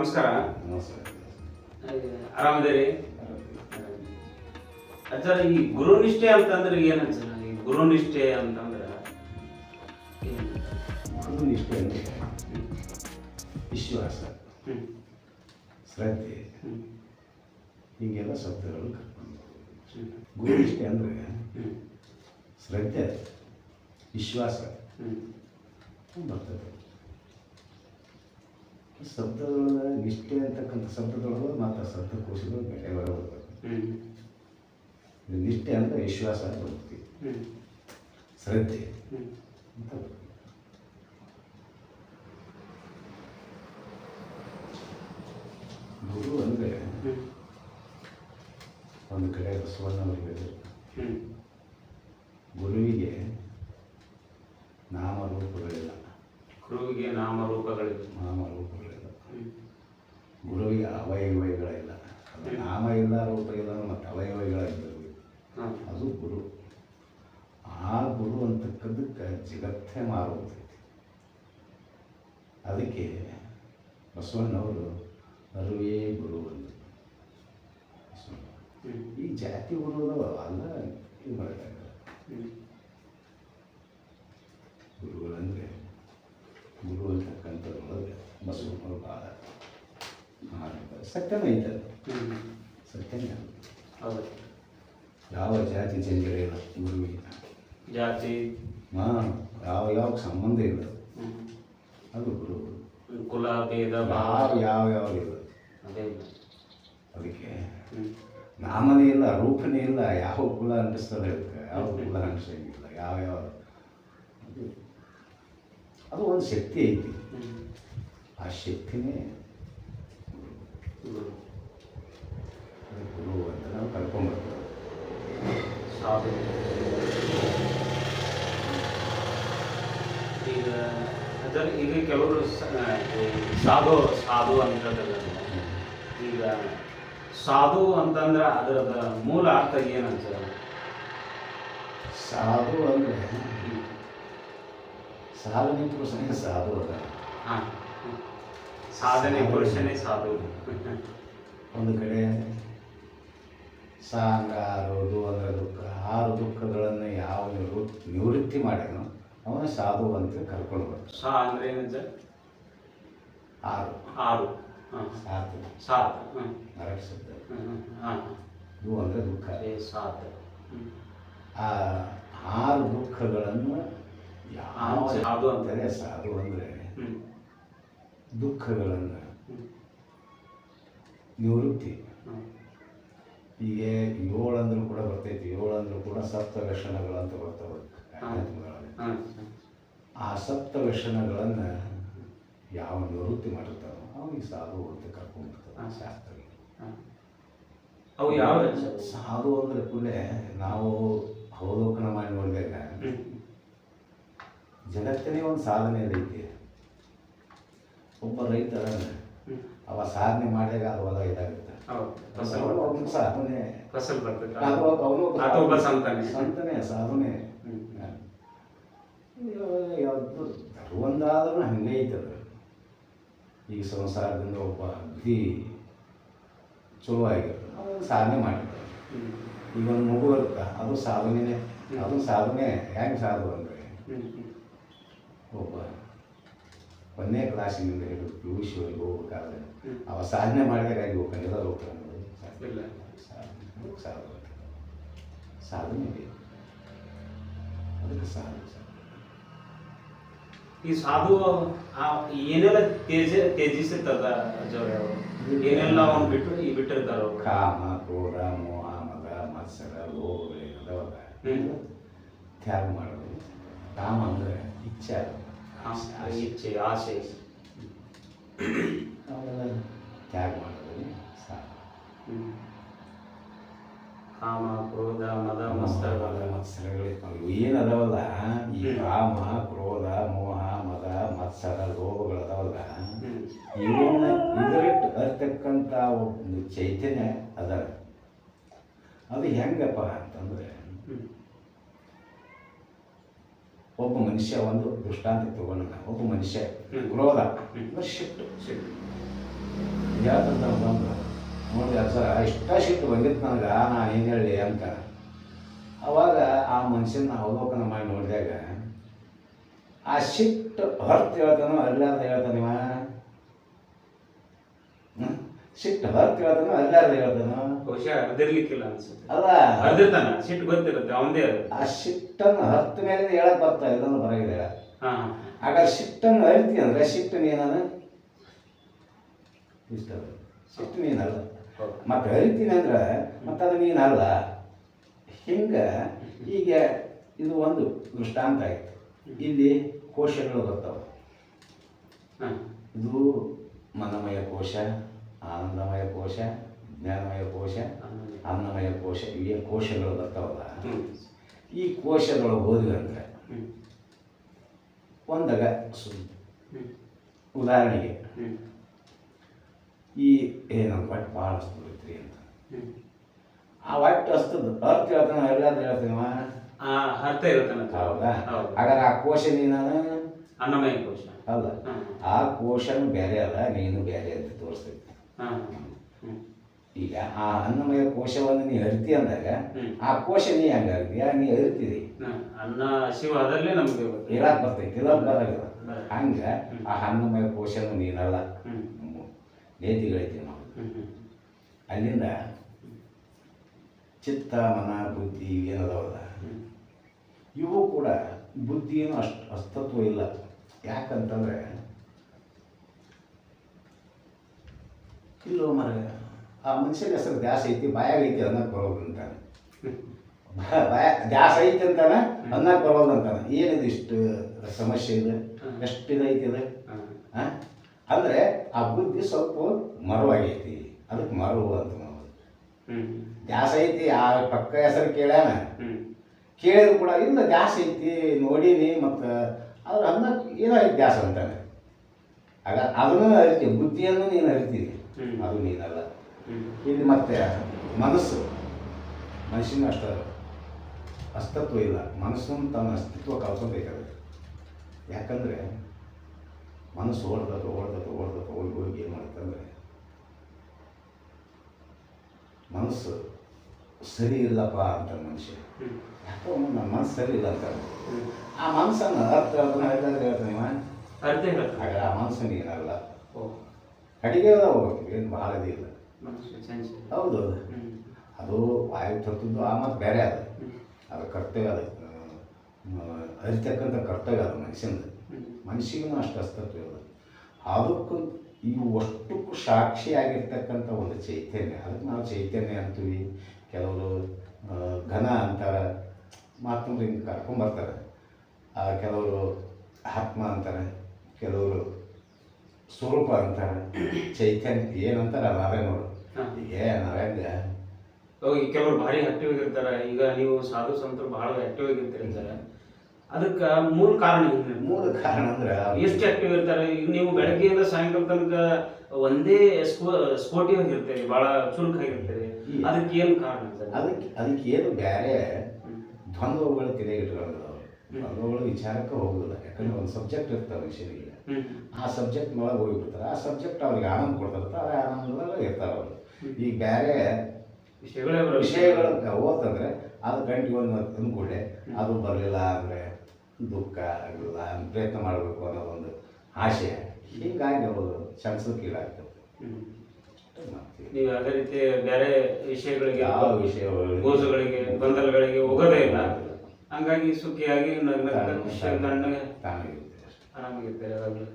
ನಮಸ್ಕಾರ ಆರಾಮದೇರಿ ಅಜ್ಜರ ಈ ಗುರುನಿಷ್ಠೆ ಅಂತಂದ್ರೆ ಏನು ಅಜ್ಜರ ಈ ಗುರುನಿಷ್ಠೆ ಅಂತಂದ್ರೆ ಗುರುನಿಷ್ಠೆ ಗುರು ನಿಷ್ಠೆ ಅಂದರೆ ವಿಶ್ವಾಸ ಹ್ಮ್. ಶ್ರದ್ಧೆ ಹ್ಮ್. ಹೀಗೆಲ್ಲ ಶಬ್ದಗಳು ಕರ್ಕೊಂಡು ಅಂದ್ರೆ ಗುರು ನಿಷ್ಠೆ ಅಂದರೆ ಹ್ಮ್. ಶ್ರದ್ಧೆ ವಿಶ್ವಾಸ ಹ್ಮ್. ಬರ್ತದೆ ಶಬ್ದದೊಳಗೆ ನಿಷ್ಠೆ ಅಂತಕ್ಕಂಥ ಶಬ್ದದೊಳಗೆ ಮಾತ್ರ ಶಬ್ದಕೋಶಗಳು ಬೆಲೆ ಬರಬೇಕು ನಿಷ್ಠೆ ಅಂದರೆ ವಿಶ್ವಾಸ ಅಂತ ಬರ್ತದೆ ಹ್ಮ್. ಶ್ರದ್ಧೆ. ಅಂತ ಗುರು ಅಂದರೆ. ಒಂದು ಕಡೆ. ಬಸವಣ್ಣವರು ಗುರುವಿಗೆ ಅವಯವಯಗಳಿಲ್ಲ. ಅದು ನಾಮ ಇಲ್ಲ ರೂಪ ಇಲ್ಲ ಮತ್ತು ಅವಯವಗಳಿಲ್ಲ ಹಾ. ಅದು ಗುರು. ಆ ಗುರು ಅಂತಕ್ಕದ್ದಕ್ಕೆ ಜಗತ್ತೇ ಮಾರುತ್ತೈತಿ ಅದಕ್ಕೆ ಬಸವಣ್ಣವರು ಅರುವೇ ಗುರು ಅಂತ. ಈ ಜಾತಿ ಗುರುಗಳು ಅಲ್ಲ ಇದು ಮಾಡೋಕ್ಕಾಗಲ್ಲ. ಗುರುಗಳಂದರೆ ಗುರು ಅಂತಕ್ಕಂಥದ್ರೊಳಗೆ ಬಸವಣ್ಣವರು ಭಾಳ. ಸತ್ಯನೇ ಐತೆ. ಸತ್ಯನೇ. ಹೌದು. ಯಾವ ಜಾತಿ ಜಂಜರಿಲ್ಲ ಗುರುವಿಗೆ. ಜಾತಿ. ಹಾಂ ಯಾವ ಯಾವ ಸಂಬಂಧ ಇಲ್ಲ. ಅದು ಗುರು. ಕುಲ ಭೇದ ಯಾವ ಭಾವ ಯಾವ ಯಾವ ಇಲ್ಲ. ಅದೇ ಇಲ್ಲ. ಅದಕ್ಕೆ. ನಾಮನೇ ಇಲ್ಲ ರೂಪನೇ ಇಲ್ಲ ಯಾವ ಕುಲ ಅಂಟಿಸ್ತದೆ ಅದಕ್ಕೆ. ಯಾವ ಕುಲ ಅಂಟಿಸಂಗಿಲ್ಲ ಯಾವ ಯಾವ. ಅದು ಒಂದು ಶಕ್ತಿ ಐತಿ. ಆ ಶಕ್ತಿನೇ ಗುರು. ಅಂತ ನಾವು ಕರ್ಕೊಂಡ್ಬರ್ತೇವೆ ಸಾಧು ಈಗ ಅದರ ಈಗ ಕೆಲವರು ಸಾಧು ಸಾಧು ಅಂತ ಈಗ ಸಾಧು ಅಂತಂದ್ರೆ ಅದರದ ಮೂಲ ಅರ್ಥ ಏನಂತ ಸಾಧು ಅಂದರೆ ಸಾಧು ಪುರುಷನೇ ಸಾಧು ಅದ ಹಾ ಸಾಧನೆ ಘೋಷಣೆ ಸಾಧು. ಒಂದು ಕಡೆ ಸಾಂಗ ಆರೋದು ಅಂದರೆ ದುಃಖ ಆರು ದುಃಖಗಳನ್ನು ಯಾವ ನಿವೃ ನಿವೃತ್ತಿ ಮಾಡ್ಯಾನೋ ಅವನ ಸಾಧು ಅಂತ ಕರ್ಕೊಂಡು ಬರ್ತಾರೆ ಸಾ ಅಂದ್ರೆ ಏನಂತ? ಆರು. ಆರು. ಸಾಧು. ಸಾತ್ ನರಕ ಶಬ್ದ. ಇವು ಅಂದರೆ ದುಃಖ. ಏ ಸಾತ್ ಆ ಆರು ದುಃಖಗಳನ್ನು ಯಾವ ಸಾಧು ಅಂತಾರೆ ಸಾಧು ಅಂದರೆ ದುಃಖಗಳನ್ನು ನಿವೃತ್ತಿ. ಈಗ ಏಳು ಅಂದ್ರೂ ಕೂಡ ಬರ್ತೈತಿ ಏಳು ಅಂದ್ರೂ ಕೂಡ ಸಪ್ತ ವ್ಯಸನಗಳಂತ ಬರ್ತಾವೆ ಆ ಸಪ್ತ ವ್ಯಸನಗಳನ್ನು ಯಾವ ನಿವೃತ್ತಿ ಮಾಡಿರ್ತಾರೋ ಅವನಿಗೆ ಸಾಧು ಅಂತ ಕರ್ಕೊಂಡ್ಬಿಡ್ತಾರೆ ಶಾಸ್ತ್ರ. ಅವು ಯಾವ ಸಾಧು ಅಂದ್ರೆ ಕೂಡ ನಾವು ಅವಲೋಕನ ಮಾಡಿ ನೋಡಿದಾಗ ಜಗತ್ತಿನೇ ಒಂದು ಸಾಧನೆ ಐತಿ ಒಬ್ಬ ರೈತ ಅವ ಸಾಧನೆ ಮಾಡಿದಾಗ ಅದು ಹೊಲ ಇದಾಗುತ್ತೆ. ಸಾಧನೆ. ಫಸಲ್ ಬರ್ತದೆ. ಒಬ್ಬ- ಅವನು ಒಬ್ಬ ಅದು ಒಬ್ಬ ಸಂತಾನೆ. ಸಂತಾನೆ ಸಾಧನೆ. ಯಾವುದು ಒಂದಾದ್ರೂ ಹಂಗೆ ಐತದ. ಈಗ ಸಂಸಾರದಿಂದ ಒಬ್ಬ ಅಗ್ದಿ ಚಲೋ ಆಗಿರ್ತದೆ ಅವನು ಸಾಧನೆ ಮಾಡಿರ್ತಾನೆ ಹ್ಮ್. ಈಗ ಒಂದು ಮಗು ಇರುತ್ತೆ ಅದು ಸಾಧನೆನೇ. ಅದು ಸಾಧನೆ ಹೆಂಗೆ ಸಾಧು ಅಂದರೆ? ಒಬ್ಬ ಒಂದನೇ ಕ್ಲಾಸಿನಿಂದ ಹಿಡಿದು ಪಿ ಯು ಶಿವರಿಗೆ ಹೋಗ್ಬೇಕಾದ್ರೆ ಅವ ಸಾಧನೆ ಮಾಡಿದಾಗ ಹೋಗ್ತಾನೆ ಎಲ್ಲ ಹೋಗ್ತಾನೆ ಇಲ್ಲ. ಸಾಧನೆ ಸಾಧು ಸಾಧನೆ. ಅದಕ್ಕೆ ಸಾಧು ಸಾಧು. ಈ ಸಾಧು ಆ ಏನೆಲ್ಲ ತೇಜ ಅವರು? ಏನೆಲ್ಲ ಅವನು ಬಿಟ್ಟು ಈ ಬಿಟ್ಟಿರ್ತಾರ ಕಾಮ ಕ್ರೋಧ ಮೋಹ ಮದ ಮತ್ಸರ ಲೋಭಗಳೇನದವಲ್ಲ ಹ್ಮ್. ತ್ಯಾಗ ಮಾಡೋದು. ಕಾಮ ಅಂದರೆ ಇಚ್ಛೆ ಅದು. ಇಚ್ಛೆ ಆಸೆ ಅವೆಲ್ಲ ತ್ಯಾಗ ಮಾಡೋದು ಸಾಕು. ಕಾಮ ಕ್ರೋಧ ಮದ ಮದ ಮತ್ಸರ ಮತ್ಸರಗಳು ಏನದವಲ್ಲ ಈ. ಕಾಮ ಕ್ರೋಧ ಮೋಹ ಮದ ಮತ್ಸರ ಲೋಭಗಳದಾವಲ್ಲ ಹ್ಮ್. ಇವನ್ನ ಇದರಿಟ್ಟು ಅರ್ತಕ್ಕಂಥ ಒಂದು ಚೈತನ್ಯ ಅದ ಅದು ಹೆಂಗಪ್ಪ ಅಂತಂದ್ರೆ. ಒಬ್ಬ ಮನುಷ್ಯ ಒಂದು ದೃಷ್ಟಾಂತ ತಗೊಂಡ ಒಬ್ಬ ಮನುಷ್ಯ. ಕ್ರೋಧ ಶಿಟ್ಟು ಸಿಟ್ಟು. ಹೇಳ್ತಂತ ಬಂದು ನೋಡಿದ ಸರ್ ಇಷ್ಟ ಸಿಟ್ಟು ಬಂದಿತ್ತು ನನಗೆ ನಾ ಏನು ಹೇಳಿ ಅಂತ ಅವಾಗ ಆ ಮನುಷ್ಯನ ಅವಲೋಕನ ಮಾಡಿ ನೋಡಿದಾಗ ಆ ಸಿಟ್ಟು ಹೊರತು ಹೇಳ್ತಾನೋ ಅಲ್ಲಾರ್ದ ಹೇಳ್ತಾನಿವ ಹ್ಮ್? ಸಿಟ್ಟು ಹೊರತು ಹೇಳ್ತಾನೋ ಅಲ್ಲಾರ್ದ ಹೇಳ್ತಾನೋ ಬಹುಶಃ ಅರ್ದಿರ್ಲಿಕ್ಕಿಲ್ಲ ಅನ್ಸುತ್ತೆ. ಅಲ್ಲ. ಅರ್ದಿರ್ತಾನ ಸಿಟ್ಟು ಗೊತ್ತಿರುತ್ತೆ ಅವಂದೇ ಆ ಸಿಟ್ಟನ್ನು ಹರ್ತ ಮೇಲೆ ಹೇಳಕ್ ಬರ್ತಾ ಇದನ್ನು ಬರಗಿದೆ ಹಾ ಹಾಗಾದ್ರೆ ಸಿಟ್ಟನ್ನು ಅರಿತಿ ಅಂದ್ರೆ ಸಿಟ್ಟು ನೀನದು ಇಷ್ಟ. ಸಿಟ್ಟು ನೀನಲ್ಲ. ಮತ್ತೆ ಅರಿತೀನಿ ಅಂದ್ರೆ ಮತ್ತೆ ಅದು ನೀನಲ್ಲ. ಹಿಂಗ ಈಗ ಇದು ಒಂದು ದೃಷ್ಟಾಂತ ಆಯ್ತು. ಇಲ್ಲಿ ಕೋಶಗಳು ಬರ್ತಾವೆ. ಹಾ. ಇದು ಮನಮಯ ಕೋಶ ಆನಂದಮಯ ಕೋಶ ಜ್ಞಾನಮಯ ಕೋಶ ಅನ್ನಮಯ ಕೋಶ ಈ ಕೋಶಗಳು ಬರ್ತಾವಲ್ಲ? ಈ ಕೋಶಗಳು ಹ್ಮ್. ಒಂದಾಗ ಉದಾಹರಣೆಗೆ ಈ ಏನಂತ ಬಟ್ ಭಾಳ ಹಸ್ತೈತ್ರಿ ಅಂತ. ಆ ಒಟ್ಟು ಹಸ್ತದ ಅರ್ಥ ಹೇಳ್ತಾನ ಎಲ್ಲಾದ್ರೂ ಹೇಳ್ತೀನವ ಆ ಅರ್ಥ ಇರುತ್ತಾನ ಹೌದಾ? ಹಾಗಾದ್ರೆ ಆ ಕೋಶ ನೀನಾನ ಅನ್ನಮಯ ಕೋಶ. ಅಲ್ಲ ಆ ಕೋಶನು ಬೇರೆ ಅಲ್ಲ ನೀನು ಬೇರೆ ಅಂತ ತೋರಿಸ್ತೈತಿ. ಈಗ ಆ ಅನ್ನಮಯ ಕೋಶವನ್ನು ನೀ ಹರಿತಿ ಅಂದಾಗ ಆ ಕೋಶ ನೀ ಹಂಗಾಗ್ತೀಯ ನೀ ಹರಿತೀರಿ ಅನ್ನ ಶಿವ ಅದರಲ್ಲೇ ನಮಗೆ ಇರಾಕ್ ಬರ್ತೈತಿ ಇಲ್ಲ ಬರಲ್ಲ. ಹಂಗ ಆ ಅನ್ನಮಯ ಕೋಶನು ನೀನಲ್ಲ. ಹ್ಮ್. ನಾವು ಅಲ್ಲಿಂದ ಚಿತ್ತ ಮನ ಬುದ್ಧಿ ಏನದವಲ್ಲ ಇವು ಕೂಡ ಬುದ್ಧಿಯೂ ಅಷ್ಟು ಅಸ್ತತ್ವ ಇಲ್ಲ. ಯಾಕಂತಂದ್ರೆ ಇಲ್ಲೋ ಮರ ಆ ಮನುಷ್ಯನ ಹೆಸರು ದ್ಯಾಸ ಐತಿ ಬಾಯಾಗ ಐತಿ ಅನ್ನಕ್ಕೆ ಬರೋದು ಅಂತಾನೆ. ಬಾಯ ದ್ಯಾಸ ಐತಿ ಅಂತಾನೆ ಅನ್ನಕ್ಕೆ ಬರೋದು ಅಂತಾನೆ. ಏನಿದೆ ಇಷ್ಟು ಸಮಸ್ಯೆ ಇದೆ? ಎಷ್ಟು ಇದೈತಿ ಇದೆ? ಅಂದರೆ ಆ? ಅಂದ್ರೆ ಆ ಬುದ್ಧಿ ಸ್ವಲ್ಪ ಮರವಾಗೈತಿ. ಅದಕ್ಕೆ ಮರು ಅಂತ ನಾವು ದ್ಯಾಸ ಐತಿ ಆ ಪಕ್ಕ ಹೆಸರು ಕೇಳ್ಯಾನ? ಕೇಳಿದ್ರು ಕೂಡ ಇಲ್ಲ ದ್ಯಾಸ ಐತಿ ನೋಡೀನಿ ಮತ್ತು ಅದ್ರ ಅನ್ನ ಏನೋ ಐತಿ ದ್ಯಾಸ ಅಂತಾನೆ? ಆಗ ಅದನ್ನು ಅರಿತೀವಿ ಬುದ್ಧಿಯನ್ನು ನೀನು ಅರಿತೀವಿ ಹ್ಮ್. ಅದು ನೀನಲ್ಲ. ಇದು ಮತ್ತೆ ಮನಸ್ಸು ಮನುಷ್ಯನ ಅಷ್ಟ ಅಸ್ತಿತ್ವ ಇಲ್ಲ. ಮನಸ್ಸು ತನ್ನ ಅಸ್ತಿತ್ವ ಅದು ಯಾಕಂದರೆ ಮನಸ್ಸು ಓಡ್ದತ್ತು ಓಡ್ದತ್ತು ಓಡ್ದತ್ತು ಹೋಗಿ ಹೋಗಿ ಏನು ಮಾಡುತ್ತಂದ್ರೆ ಮನಸ್ಸು ಸರಿ ಇಲ್ಲಪ್ಪ ಅಂತ ಮನುಷ್ಯ. ಯಾಕೋ ನಮ್ಮ ಮನಸ್ಸು ಸರಿ ಇಲ್ಲ ಅಂತ ಆ ಮನಸ್ಸನ್ನು ಅರ್ಥ ಅದನ್ನ ಹೇಳ್ತಾನೆ ಆಗ ಆ ಮನಸ್ಸು ನೀನಲ್ಲ. ಅಡಿಗೆ ಹೋಗ್ತೀವಿ ಏನು ಭಾಳ ಚಂಚಲ. ಹೌದು ಅದು ವಾಯು ತತ್ವದ್ದು ಆ ಮತ್ತು ಬೇರೆ ಅದು. ಅದು ಕರ್ತವ್ಯ ಅದು. ಅರಿತಕ್ಕಂಥ ಕರ್ತವ್ಯ ಅದು ಮನುಷ್ಯಂದು. ಮನುಷ್ಯನೂ ಮನುಷ್ಯಗೂ ಅಷ್ಟು ಅಸ್ತತ್ವ ಅದು ಅದಕ್ಕೂ ಇವು ಅಷ್ಟಕ್ಕೂ ಸಾಕ್ಷಿಯಾಗಿರ್ತಕ್ಕಂಥ ಒಂದು ಚೈತನ್ಯ ಅದಕ್ಕೆ ನಾವು ಚೈತನ್ಯ ಅಂತೀವಿ. ಕೆಲವರು ಘನ ಅಂತಾರೆ ಮಾತಂದ್ರೆ ಹಿಂಗೆ ಕರ್ಕೊಂಬರ್ತಾರೆ. ಆ, ಕೆಲವರು ಆತ್ಮ ಅಂತಾರೆ ಕೆಲವರು ಸ್ವರೂಪ ಅಂತ ಚೈತನ್ಯ ಏನಂತಾರೆ ನಾವೇ ನೋಡು. ಏ ಹೋಗಿ? ಕೆಲವರು ಭಾರಿ ಆಕ್ಟಿವ್ ಆಗಿರ್ತಾರೆ. ಈಗ ನೀವು ಸಾಧು ಸಂತರು ಬಹಳ ಆಕ್ಟಿವ್ ಆಗಿರ್ತಿರ್ತಾರೆ ಅದಕ್ಕೆ ಮೂಲ ಕಾರಣ ಮೂಲ ಕಾರಣ ಅಂದ್ರೆ ಎಷ್ಟು ಆಕ್ಟಿವ್ ಇರ್ತಾರೆ? ಈಗ ನೀವು ಬೆಳಗ್ಗೆಯಿಂದ ಸಾಯಂಕಾಲ ತನಕ ಒಂದೇ ಸ್ಪೋರ್ಟಿವ್ ಆಗಿರ್ತೀರಿ ಬಹಳ ಚುರುಕ್ ಆಗಿರ್ತೀರಿ. ಅದಕ್ಕೆ ಏನು ಕಾರಣ ಅದಕ್ಕೆ ಅದಕ್ಕೆ ಏನು ಬೇರೆ. ದ್ವಂದ್ವಗಳು ತಲೆಗೆ ಅವ್ರು. ವಿಚಾರಕ್ಕೆ ಹೋಗೋದಿಲ್ಲ ಯಾಕಂದ್ರೆ ಒಂದು ಸಬ್ಜೆಕ್ಟ್ ಇರ್ತಾರೆ ವಿಷಯಗಳಿಗೆ ಆ ಸಬ್ಜೆಕ್ಟ್ ಒಳಗೆ ಹೋಗಿಬಿಡ್ತಾರೆ ಆ ಸಬ್ಜೆಕ್ಟ್ ಅವ್ರಿಗೆ ಆನಂದ ಕೊಡ್ತಾರೆ ಆ ಆನಂದದಾಗ ಇರ್ತಾರೆ ಅವರು. ಈಗ ಬೇರೆ ವಿಷಯಗಳ. ವಿಷಯಗಳು ಓದ್ತಂದ್ರೆ ಅದು ಗಂಟೆ ಒಂದು ಅಂದ್ಕೂಡಲೇ ಅದು ಬರಲಿಲ್ಲ ಅಂದರೆ ದುಃಖ ಆಗಲಿಲ್ಲ ಪ್ರಯತ್ನ ಮಾಡಬೇಕು ಅನ್ನೋ ಒಂದು ಆಶೆ ಹೀಗಾಗಿ ಅವರು ಚಂಚಲಕ್ಕೀಡಾಗ್ತವೆ ಕೀಳಾಗ್ತದೆ ನೀವು ಅದೇ ರೀತಿ ಬೇರೆ ವಿಷಯಗಳಿಗೆ ಯಾವ ವಿಷಯಗಳಿಗೆ ಗೋಸುಗಳಿಗೆ ಗೊಂದಲಗಳಿಗೆ ಹೋಗೋದೇ ಇಲ್ಲ. ಹಂಗಾಗಿ ಸುಖಿಯಾಗಿ ನಗ್ನಗ್ತಾ ಖುಷಿಯಾಗಿ ತಣ್ಣಗೆ ಆರಾಮಾಗಿರ್ತಾರೆ ಯಾವಾಗಲೂ